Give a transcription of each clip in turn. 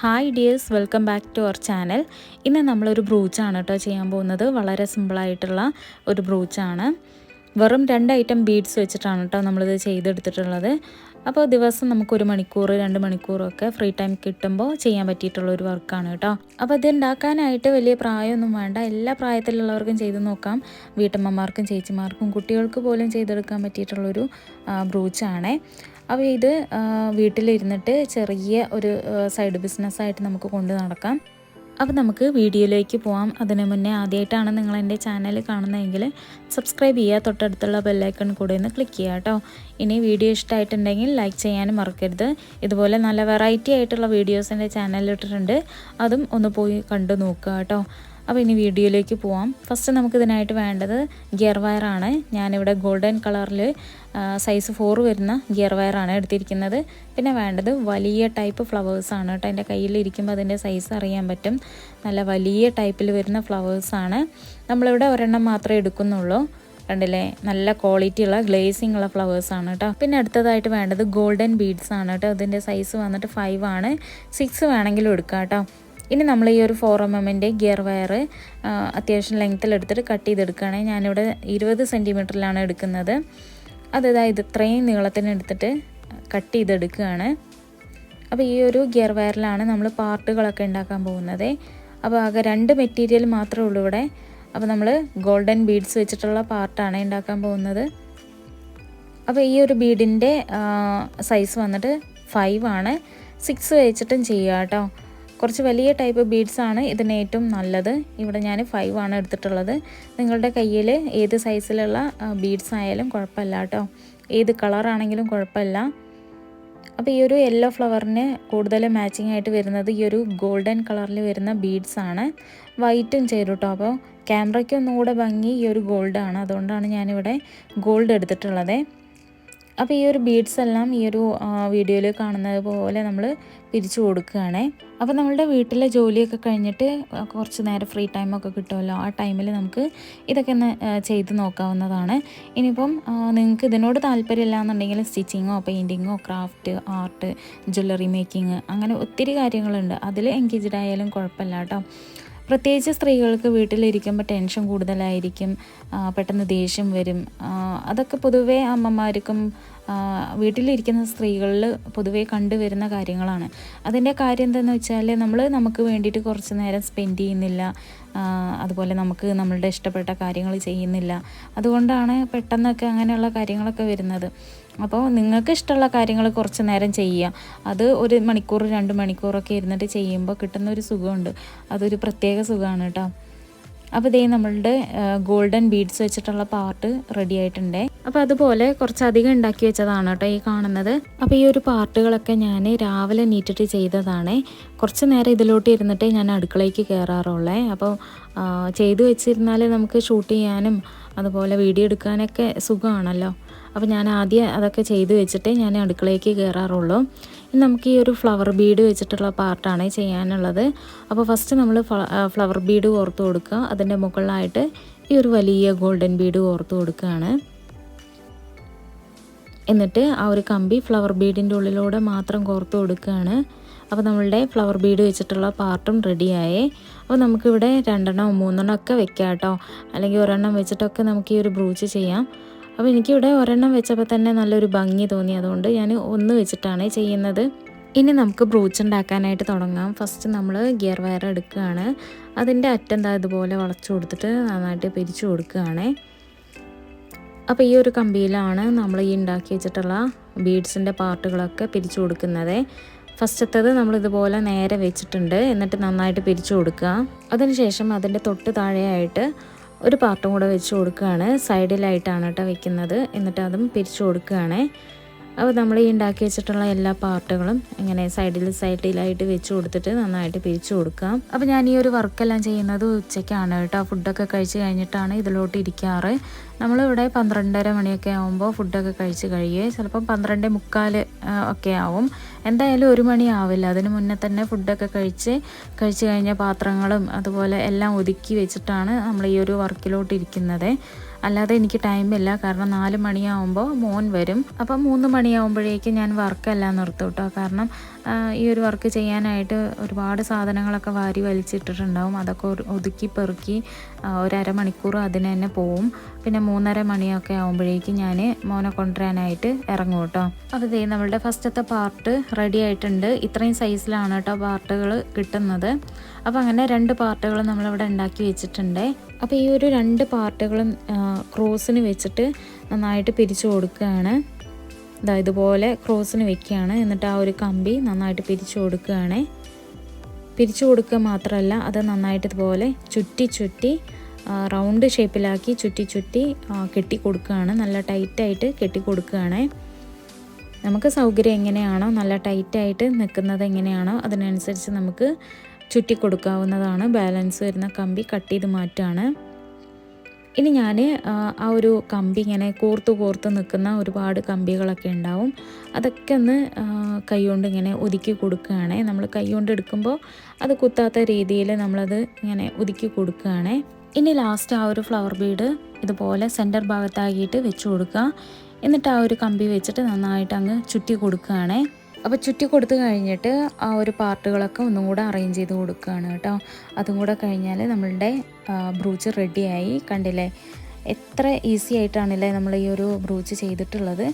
Hi dears welcome back to our channel ഇന്ന് നമ്മളൊരു ബ്രൂച്ചാണ് കേട്ടോ ചെയ്യാൻ പോകുന്നത്. വളരെ സിമ്പിളായിട്ടുള്ള ഒരു ബ്രൂച്ചാണ് വെറും രണ്ട് ഐറ്റം ബീഡ്സ് വെച്ചിട്ടാണ് കേട്ടോ നമ്മളിത് ചെയ്തെടുത്തിട്ടുള്ളത്. അപ്പോൾ ദിവസം നമുക്ക് ഒരു മണിക്കൂർ രണ്ട് മണിക്കൂറൊക്കെ ഫ്രീ ടൈം കിട്ടുമ്പോൾ ചെയ്യാൻ പറ്റിയിട്ടുള്ള ഒരു വർക്കാണ് കേട്ടോ അപ്പോൾ ഇത് ഉണ്ടാക്കാനായിട്ട് വലിയ പ്രായമൊന്നും വേണ്ട. എല്ലാ പ്രായത്തിലുള്ളവർക്കും ചെയ്ത് നോക്കാം. വീട്ടമ്മമാർക്കും ചേച്ചിമാർക്കും കുട്ടികൾക്ക് പോലും ചെയ്തെടുക്കാൻ പറ്റിയിട്ടുള്ളൊരു ബ്രൂച്ചാണേ അപ്പോൾ ഇത് വീട്ടിലിരുന്നിട്ട് ചെറിയ ഒരു സൈഡ് ബിസിനസ്സായിട്ട് നമുക്ക് കൊണ്ട് നടക്കാം. അപ്പോൾ നമുക്ക് വീഡിയോയിലേക്ക് പോവാം. അതിനു മുന്നേ ആദ്യമായിട്ടാണ് നിങ്ങൾ എന്റെ ചാനൽ കാണുന്നതെങ്കിൽ സബ്സ്ക്രൈബ് ചെയ്യുക. തൊട്ടടുത്തുള്ള ബെല്ലൈക്കൺ കൂടെ ഒന്ന് ക്ലിക്ക് ചെയ്യുക കേട്ടോ. ഇനി വീഡിയോ ഇഷ്ടമായിട്ടുണ്ടെങ്കിൽ ലൈക്ക് ചെയ്യാനും മറക്കരുത്. ഇതുപോലെ നല്ല വെറൈറ്റി ആയിട്ടുള്ള വീഡിയോസ് എന്റെ ചാനലിൽ ഇട്ടിട്ടുണ്ട്. അതും ഒന്ന് പോയി കണ്ടു നോക്കുക കേട്ടോ. അപ്പോൾ ഇനി വീഡിയോയിലേക്ക് പോവാം. ഫസ്റ്റ് നമുക്ക് ഇതിനായിട്ട് വേണ്ടത് ഗിയർ വയറാണ് ഞാനിവിടെ ഗോൾഡൻ കളറിൽ സൈസ് ഫോർ വരുന്ന ഗിയർ വയറാണ് എടുത്തിരിക്കുന്നത്. പിന്നെ വേണ്ടത് വലിയ ടൈപ്പ് ഫ്ലവേഴ്സാണ് കേട്ടോ. എന്റെ കയ്യിൽ ഇരിക്കുമ്പോൾ അതിന്റെ സൈസ് അറിയാൻ പറ്റും. നല്ല വലിയ ടൈപ്പിൽ വരുന്ന ഫ്ലവേഴ്സാണ് നമ്മളിവിടെ ഒരെണ്ണം മാത്രമേ എടുക്കുന്നുള്ളൂ. കണ്ടില്ലേ? നല്ല ക്വാളിറ്റി ഉള്ള ഗ്ലേസിംഗ് ഉള്ള ഫ്ലവേഴ്സ് ആണ് കേട്ടോ. പിന്നെ അടുത്തതായിട്ട് വേണ്ടത് ഗോൾഡൻ ബീഡ്സ് ആണ് കേട്ടോ. ഇതിന്റെ സൈസ് വന്നിട്ട് ഫൈവ് ആണ്. സിക്സ് വേണമെങ്കിലും എടുക്കാം കേട്ടോ. ഇനി നമ്മൾ ഈ ഒരു ഫോർ എം എമ്മിന്റെ ഗിയർ വയർ അത്യാവശ്യം ലെങ്ത്തിൽ എടുത്തിട്ട് കട്ട് ചെയ്തെടുക്കുകയാണ് ഞാനിവിടെ ഇരുപത് സെന്റിമീറ്ററിലാണ് എടുക്കുന്നത്. അത് ഇതായത് ഇത്രയും നീളത്തിന് എടുത്തിട്ട് കട്ട് ചെയ്തെടുക്കുകയാണ്. അപ്പോൾ ഈ ഒരു ഗിയർ വയറിലാണ് നമ്മൾ പാർട്ടുകളൊക്കെ ഉണ്ടാക്കാൻ പോകുന്നത്. അപ്പോൾ ആകെ രണ്ട് മെറ്റീരിയൽ മാത്രമേ ഉള്ളൂ ഇവിടെ. അപ്പോൾ നമ്മൾ ഗോൾഡൻ ബീഡ്സ് വെച്ചിട്ടുള്ള പാർട്ടാണ് ഉണ്ടാക്കാൻ പോകുന്നത്. അപ്പോൾ ഈ ഒരു ബീഡിന്റെ സൈസ് വന്നിട്ട് ഫൈവ് ആണ്. സിക്സ് വെച്ചിട്ടും ചെയ്യുക കേട്ടോ. കുറച്ച് വലിയ ടൈപ്പ് ബീഡ്സ് ആണ് ഇതിന് ഏറ്റവും നല്ലത്. ഇവിടെ ഞാൻ ഫൈവ് ആണ് എടുത്തിട്ടുള്ളത്. നിങ്ങളുടെ കയ്യിൽ ഏത് സൈസിലുള്ള ബീഡ്സ് ആയാലും കുഴപ്പമില്ല കേട്ടോ. ഏത് കളറാണെങ്കിലും കുഴപ്പമില്ല. അപ്പോൾ ഈ ഒരു യെല്ലോ ഫ്ലവറിന് കൂടുതൽ മാച്ചിങ് ആയിട്ട് വരുന്നത് ഈ ഒരു ഗോൾഡൻ കളറിൽ വരുന്ന ബീഡ്സ് ആണ്. വൈറ്റും ചേരും കേട്ടോ അപ്പോൾ ക്യാമറയ്ക്ക് ഒന്നുകൂടെ ഭംഗി ഈ ഒരു ഗോൾഡാണ് അതുകൊണ്ടാണ് ഞാനിവിടെ ഗോൾഡ് എടുത്തിട്ടുള്ളത്. അപ്പോൾ ഈ ഒരു ബീഡ്സ് എല്ലാം ഈ ഒരു വീഡിയോയിൽ കാണുന്നത് പോലെ നമ്മൾ പിരിച്ചു കൊടുക്കുകയാണേ. അപ്പോൾ നമ്മളുടെ വീട്ടിലെ ജോലിയൊക്കെ കഴിഞ്ഞിട്ട് കുറച്ച് നേരം ഫ്രീ ടൈമൊക്കെ കിട്ടുമല്ലോ? ആ ടൈമിൽ നമുക്ക് ഇതൊക്കെ ഒന്ന് ചെയ്ത് നോക്കാവുന്നതാണ്. ഇനിയിപ്പം നിങ്ങൾക്ക് ഇതിനോട് താല്പര്യമില്ല എന്നുണ്ടെങ്കിൽ സ്റ്റിച്ചിങ്ങോ പെയിന്റിങ്ങോ ക്രാഫ്റ്റ് ആർട്ട് ജ്വല്ലറി മേക്കിംഗ് അങ്ങനെ ഒത്തിരി കാര്യങ്ങളുണ്ട്. അതിൽ എൻഗേജ്ഡ് ആയാലും കുഴപ്പമില്ല കേട്ടോ. പ്രത്യേകിച്ച് സ്ത്രീകൾക്ക് വീട്ടിലിരിക്കുമ്പോൾ ടെൻഷൻ കൂടുതലായിരിക്കും പെട്ടെന്ന് ദേഷ്യം വരും. അതൊക്കെ പൊതുവേ അമ്മമാർക്കും വീട്ടിലിരിക്കുന്ന സ്ത്രീകളിൽ പൊതുവേ കണ്ടുവരുന്ന കാര്യങ്ങളാണ്. അതിന്റെ കാര്യം എന്താണെന്ന് വെച്ചാൽ നമ്മൾ നമുക്ക് വേണ്ടിയിട്ട് കുറച്ച് നേരം സ്പെൻഡ് ചെയ്യുന്നില്ല. അതുപോലെ നമുക്ക് നമ്മളുടെ ഇഷ്ടപ്പെട്ട കാര്യങ്ങൾ ചെയ്യുന്നില്ല. അതുകൊണ്ടാണ് പെട്ടെന്നൊക്കെ അങ്ങനെയുള്ള കാര്യങ്ങളൊക്കെ വരുന്നത്. അപ്പോൾ നിങ്ങൾക്ക് ഇഷ്ടമുള്ള കാര്യങ്ങൾ കുറച്ച് നേരം ചെയ്യുക. അത് ഒരു മണിക്കൂർ രണ്ട് മണിക്കൂറൊക്കെ ഇരുന്നിട്ട് ചെയ്യുമ്പോൾ കിട്ടുന്ന ഒരു സുഖമുണ്ട്. അതൊരു പ്രത്യേക സുഖമാണ് കേട്ടോ. അപ്പോൾ ഇതേ നമ്മളുടെ ഗോൾഡൻ ബീഡ്സ് വെച്ചിട്ടുള്ള പാർട്ട് റെഡി ആയിട്ടുണ്ട്. അപ്പോൾ അതുപോലെ കുറച്ചധികം ഉണ്ടാക്കി വെച്ചതാണ് കേട്ടോ ഈ കാണുന്നത്. അപ്പോൾ ഈ ഒരു പാർട്ടുകളൊക്കെ ഞാൻ രാവിലെ നീറ്റിട്ട് ചെയ്തതാണ്. കുറച്ച് നേരം ഇതിലോട്ട് ഇരുന്നിട്ട് ഞാൻ അടുക്കളയ്ക്ക് കയറാറുള്ളേ അപ്പോൾ ചെയ്തു വെച്ചിരുന്നാൽ നമുക്ക് ഷൂട്ട് ചെയ്യാനും അതുപോലെ വീഡിയോ എടുക്കാനൊക്കെ സുഖമാണല്ലോ. അപ്പോൾ ഞാൻ ആദ്യം അതൊക്കെ ചെയ്ത് വെച്ചിട്ടേ ഞാൻ അടുക്കളയ്ക്ക് കയറാറുള്ളൂ നമുക്ക് ഈ ഒരു ഫ്ലവർ ബീഡ് വെച്ചിട്ടുള്ള പാർട്ടാണ് ചെയ്യാനുള്ളത്. അപ്പോൾ ഫസ്റ്റ് നമ്മൾ ഫ്ലവർ ബീഡ് ഓർത്ത് കൊടുക്കുക. അതിന്റെ മുകളിലായിട്ട് ഈ ഒരു വലിയ ഗോൾഡൻ ബീഡ് ഓർത്ത് കൊടുക്കുകയാണ്. എന്നിട്ട് ആ ഒരു കമ്പി ഫ്ലവർ ബീഡിന്റെ ഉള്ളിലൂടെ മാത്രം കോർത്ത് കൊടുക്കുകയാണ്. അപ്പോൾ നമ്മളുടെ ഫ്ലവർ ബീഡ് വെച്ചിട്ടുള്ള പാർട്ടും റെഡിയായേ അപ്പോൾ നമുക്കിവിടെ രണ്ടെണ്ണം മൂന്നെണ്ണം ഒക്കെ വെക്കാം കേട്ടോ അല്ലെങ്കിൽ ഒരെണ്ണം വെച്ചിട്ടൊക്കെ നമുക്ക് ഈ ഒരു ബ്രൂച്ച് ചെയ്യാം. അപ്പോൾ എനിക്കിവിടെ ഒരെണ്ണം വെച്ചപ്പോൾ തന്നെ നല്ലൊരു ഭംഗി തോന്നി. അതുകൊണ്ട് ഞാൻ ഒന്ന് വെച്ചിട്ടാണ് ചെയ്യുന്നത്. ഇനി നമുക്ക് ബ്രൂച്ച് ഉണ്ടാക്കാനായിട്ട് തുടങ്ങാം. ഫസ്റ്റ് നമ്മൾ ഗിയർ വയർ എടുക്കുകയാണ്. അതിന്റെ അറ്റം ഇതുപോലെ വളച്ചു കൊടുത്തിട്ട് നന്നായിട്ട് പിരിച്ചു കൊടുക്കുകയാണ്. അപ്പോൾ ഈ ഒരു കമ്പിയിലാണ് നമ്മൾ ഈ ഉണ്ടാക്കി വെച്ചിട്ടുള്ള ബീഡ്സിന്റെ പാർട്ടുകളൊക്കെ പിരിച്ചു കൊടുക്കുന്നത്. ഫസ്റ്റത്തത് നമ്മൾ ഇതുപോലെ നേരെ വെച്ചിട്ടുണ്ട്. എന്നിട്ട് നന്നായിട്ട് പിരിച്ചു കൊടുക്കുക. അതിനുശേഷം അതിന്റെ തൊട്ട് താഴെയായിട്ട് ഒരു പാർട്ടും കൂടെ വെച്ച് കൊടുക്കുകയാണ്. സൈഡിലായിട്ടാണ് കേട്ടോ വെക്കുന്നത്. എന്നിട്ട് അതും പിരിച്ചു കൊടുക്കുകയാണ്. അപ്പോൾ നമ്മൾ ഈ ഉണ്ടാക്കി വെച്ചിട്ടുള്ള എല്ലാ പാർട്ടുകളും ഇങ്ങനെ സൈഡിൽ സൈഡിലായിട്ട് വെച്ച് കൊടുത്തിട്ട് നന്നായിട്ട് പിരിച്ചു കൊടുക്കാം. അപ്പോൾ ഞാൻ ഈ ഒരു വർക്കെല്ലാം ചെയ്യുന്നത് ഉച്ചയ്ക്കാണ് കേട്ടോ. ഫുഡൊക്കെ കഴിച്ച് കഴിഞ്ഞിട്ടാണ് ഇതിലോട്ട് ഇരിക്കാറ്. നമ്മളിവിടെ പന്ത്രണ്ടര മണിയൊക്കെ ആകുമ്പോൾ ഫുഡൊക്കെ കഴിച്ച് കഴിയേ ചിലപ്പം പന്ത്രണ്ട് മുക്കാൽ ഒക്കെ ആവും. എന്തായാലും ഒരു മണി ആവില്ല അതിന് മുന്നേ തന്നെ ഫുഡൊക്കെ കഴിച്ച് കഴിച്ച് കഴിഞ്ഞ പാത്രങ്ങളും അതുപോലെ എല്ലാം ഒതുക്കി വെച്ചിട്ടാണ് നമ്മൾ ഈ ഒരു വർക്കിലോട്ട് ഇരിക്കുന്നത്. അല്ലാതെ എനിക്ക് ടൈമില്ല കാരണം നാല് മണിയാവുമ്പോൾ മോൻ വരും. അപ്പം മൂന്ന് മണിയാവുമ്പോഴേക്കും ഞാൻ വർക്കെല്ലാം നിർത്തും കേട്ടോ കാരണം ഈ ഒരു വർക്ക് ചെയ്യാനായിട്ട് ഒരുപാട് സാധനങ്ങളൊക്കെ വാരി വലിച്ചിട്ടിട്ടുണ്ടാവും. അതൊക്കെ ഒതുക്കി പെറുക്കി ഒരമണിക്കൂർ അതിന് തന്നെ പോവും. പിന്നെ മൂന്നര മണിയൊക്കെ ആകുമ്പോഴേക്കും ഞാൻ മോനെ കൊണ്ടുവരാനായിട്ട് ഇറങ്ങും കേട്ടോ. അപ്പോൾ ഇതേ നമ്മളുടെ ഫസ്റ്റത്തെ പാർട്ട് റെഡി ആയിട്ടുണ്ട്. ഇത്രയും സൈസിലാണ് കേട്ടോ പാർട്ടുകൾ കിട്ടുന്നത്. അപ്പോൾ അങ്ങനെ രണ്ട് പാർട്ടുകൾ നമ്മളിവിടെ ഉണ്ടാക്കി വെച്ചിട്ടുണ്ട്. അപ്പോൾ ഈ ഒരു രണ്ട് പാർട്ടുകളും ക്രോസിന് വെച്ചിട്ട് നന്നായിട്ട് പിരിച്ചു കൊടുക്കുകയാണ്. ഇതാ ഇതുപോലെ ക്രോസിന് വെക്കുകയാണ്. എന്നിട്ട് ആ ഒരു കമ്പി നന്നായിട്ട് പിരിച്ചു കൊടുക്കുകയാണ്. പിരിച്ചു കൊടുക്കുക മാത്രമല്ല അത് നന്നായിട്ട് ഇതുപോലെ ചുറ്റി ചുറ്റി റൗണ്ട് ഷേപ്പിലാക്കി ചുറ്റി ചുറ്റി കെട്ടി കൊടുക്കുകയാണ് നല്ല ടൈറ്റായിട്ട് കെട്ടി കൊടുക്കുകയാണ് നമുക്ക് സൗകര്യം എങ്ങനെയാണോ നല്ല ടൈറ്റായിട്ട് നിൽക്കുന്നത് എങ്ങനെയാണോ അതിനനുസരിച്ച് നമുക്ക് ചുറ്റി കൊടുക്കാവുന്നതാണ് ബാലൻസ് വരുന്ന കമ്പി കട്ട് ചെയ്ത് മാറ്റുകയാണ്. ഇനി ഞാൻ ആ ഒരു കമ്പി ഇങ്ങനെ കോർത്ത് കോർത്ത് നിൽക്കുന്ന ഒരുപാട് കമ്പികളൊക്കെ ഉണ്ടാവും. അതൊക്കെ ഒന്ന് കൈകൊണ്ട് ഇങ്ങനെ ഒതുക്കി കൊടുക്കുകയാണേ. നമ്മൾ കൈകൊണ്ട് എടുക്കുമ്പോൾ അത് കുത്താത്ത രീതിയിൽ നമ്മളത് ഇങ്ങനെ ഒതുക്കി കൊടുക്കുകയാണേ. ഇനി ലാസ്റ്റ് ആ ഒരു ഫ്ലവർ ബീഡ് ഇതുപോലെ സെന്റർ ഭാഗത്താക്കിയിട്ട് വെച്ച് കൊടുക്കുക. എന്നിട്ട് ആ ഒരു കമ്പി വെച്ചിട്ട് നന്നായിട്ട് അങ്ങ് ചുറ്റി കൊടുക്കുകയാണ്. അപ്പോൾ ചുറ്റി കൊടുത്തു കഴിഞ്ഞിട്ട് ആ ഒരു പാർട്ടുകളൊക്കെ ഒന്നും കൂടെ അറേഞ്ച് ചെയ്ത് കൊടുക്കുകയാണ് കേട്ടോ. അതും കൂടെ കഴിഞ്ഞാൽ നമ്മളുടെ ബ്രൂച്ച് റെഡിയായി കണ്ടില്ലേ? എത്ര ഈസി ആയിട്ടാണല്ലേ നമ്മൾ ഈ ഒരു ബ്രൂച്ച് ചെയ്തിട്ടുള്ളത്.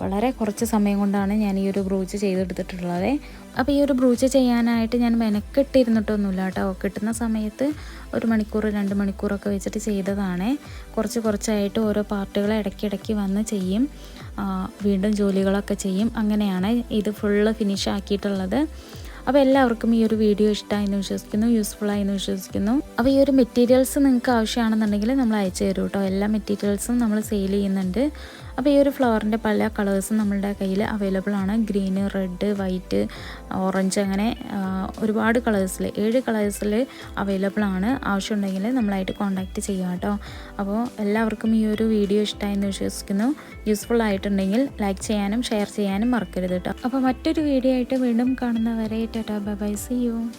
വളരെ കുറച്ച് സമയം കൊണ്ടാണ് ഞാൻ ഈ ഒരു ബ്രൂച്ച് ചെയ്തെടുത്തിട്ടുള്ളത്. അപ്പോൾ ഈ ഒരു ബ്രൂച്ച് ചെയ്യാനായിട്ട് ഞാൻ മെനക്കെട്ടിരുന്നിട്ടൊന്നുമില്ല കേട്ടോ. കിട്ടുന്ന സമയത്ത് ഒരു മണിക്കൂർ രണ്ട് മണിക്കൂറൊക്കെ വെച്ചിട്ട് ചെയ്തതാണ്. കുറച്ച് കുറച്ചായിട്ട് ഓരോ പാർട്ടുകൾ ഇടയ്ക്കിടയ്ക്ക് വന്ന് ചെയ്യും. വീണ്ടും ജോലികളൊക്കെ ചെയ്യും. അങ്ങനെയാണ് ഇത് ഫുള്ള് ഫിനിഷ് ആക്കിയിട്ടുള്ളത് അപ്പോൾ എല്ലാവർക്കും ഈ ഒരു വീഡിയോ ഇഷ്ടമായി എന്ന് വിശ്വസിക്കുന്നു യൂസ്ഫുൾ എന്ന് വിശ്വസിക്കുന്നു. അപ്പോൾ ഈ ഒരു മെറ്റീരിയൽസ് നിങ്ങൾക്ക് ആവശ്യമാണെന്നുണ്ടെങ്കിൽ നമ്മൾ അയച്ചു തരും കേട്ടോ. എല്ലാ മെറ്റീരിയൽസും നമ്മൾ സെയിൽ ചെയ്യുന്നുണ്ട്. അപ്പോൾ ഈ ഒരു ഫ്ലവറിന്റെ പല കളേഴ്സും നമ്മളുടെ കയ്യിൽ അവൈലബിൾ ആണ്. ഗ്രീന് റെഡ് വൈറ്റ് ഓറഞ്ച് അങ്ങനെ ഒരുപാട് കളേഴ്സിൽ ഏഴ് കളേഴ്സിൽ അവൈലബിൾ ആണ്. ആവശ്യമുണ്ടെങ്കിൽ നമ്മളായിട്ട് കോൺടാക്റ്റ് ചെയ്യാം കേട്ടോ. അപ്പോൾ എല്ലാവർക്കും ഈ ഒരു വീഡിയോ ഇഷ്ടമായി എന്ന് വിശ്വസിക്കുന്നു. യൂസ്ഫുൾ ആയിട്ടുണ്ടെങ്കിൽ ലൈക്ക് ചെയ്യാനും ഷെയർ ചെയ്യാനും മറക്കരുത് കേട്ടോ. അപ്പോൾ മറ്റൊരു വീഡിയോ ആയിട്ട് വീണ്ടും കാണുന്നവരെ Dadah, bye bye, see you.